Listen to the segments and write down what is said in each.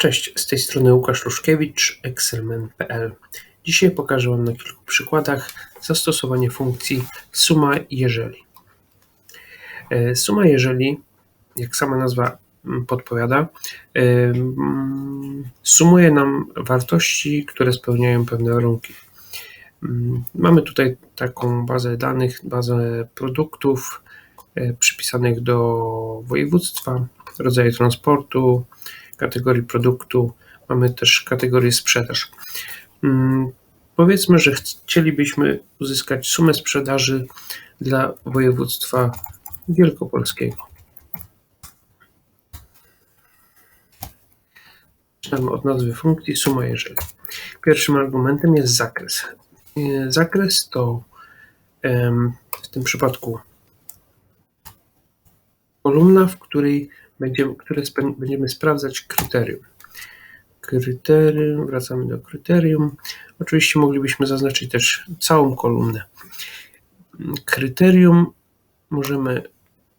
Cześć, z tej strony Łukasz Luszkiewicz, excelmen.pl. Dzisiaj pokażę Wam na kilku przykładach zastosowanie funkcji suma jeżeli. E, Suma jeżeli, jak sama nazwa mm, podpowiada, e, mm, sumuje nam wartości, które spełniają pewne warunki. Mm, Mamy tutaj taką bazę danych, bazę produktów e, przypisanych do województwa, rodzaju transportu, kategorii produktu. Mamy też kategorię sprzedaż. Mm, Powiedzmy, że chcielibyśmy uzyskać sumę sprzedaży dla województwa wielkopolskiego. Zaczynamy od nazwy funkcji suma jeżeli. Pierwszym argumentem jest zakres. E, Zakres to w tym przypadku kolumna, w której będziemy, które będziemy sprawdzać kryterium. Kryterium, wracamy do kryterium. Oczywiście moglibyśmy zaznaczyć też całą kolumnę. Kryterium możemy,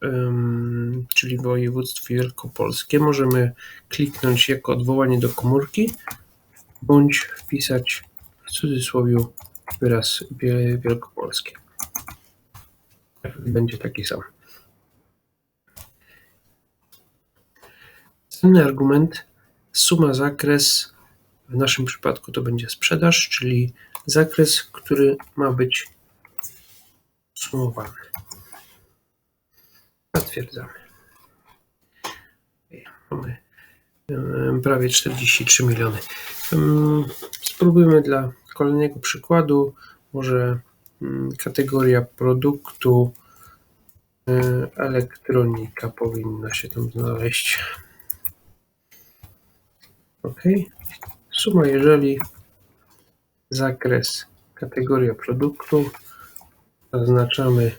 em, czyli województwo wielkopolskie, możemy kliknąć jako odwołanie do komórki, bądź wpisać w cudzysłowie wyraz wie- wielkopolskie. Będzie taki sam. Następny argument, suma zakres, w naszym przypadku to będzie sprzedaż, czyli zakres, który ma być sumowany. Zatwierdzamy. Mamy prawie 43 miliony. Spróbujmy dla kolejnego przykładu, może kategoria produktu e, elektronika powinna się tam znaleźć. OK. Suma jeżeli zakres kategoria produktu zaznaczamy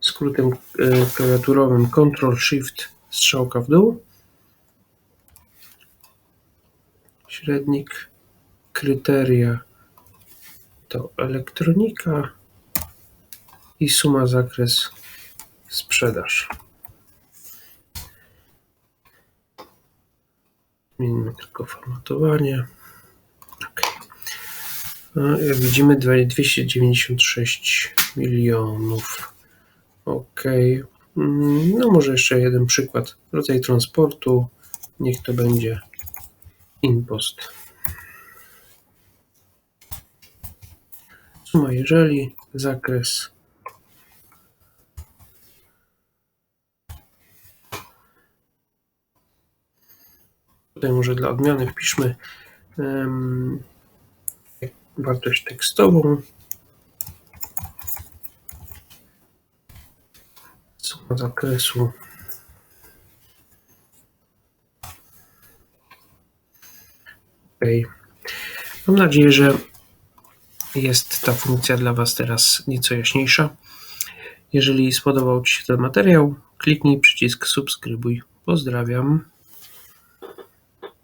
skrótem e, klawiaturowym Ctrl Shift strzałka w dół. Średnik kryteria to elektronika i suma zakres sprzedaż. Zmienimy tylko formatowanie. OK. No, jak widzimy, dwa- 296 milionów. OK. Mm, No, może jeszcze jeden przykład. Rodzaj transportu. Niech to będzie impost. Suma jeżeli, zakres. Tutaj może dla odmiany wpiszmy wartość tekstową. Suma zakresu. OK. Mam nadzieję, że jest ta funkcja dla Was teraz nieco jaśniejsza. Jeżeli spodobał Ci się ten materiał, kliknij przycisk subskrybuj. Pozdrawiam.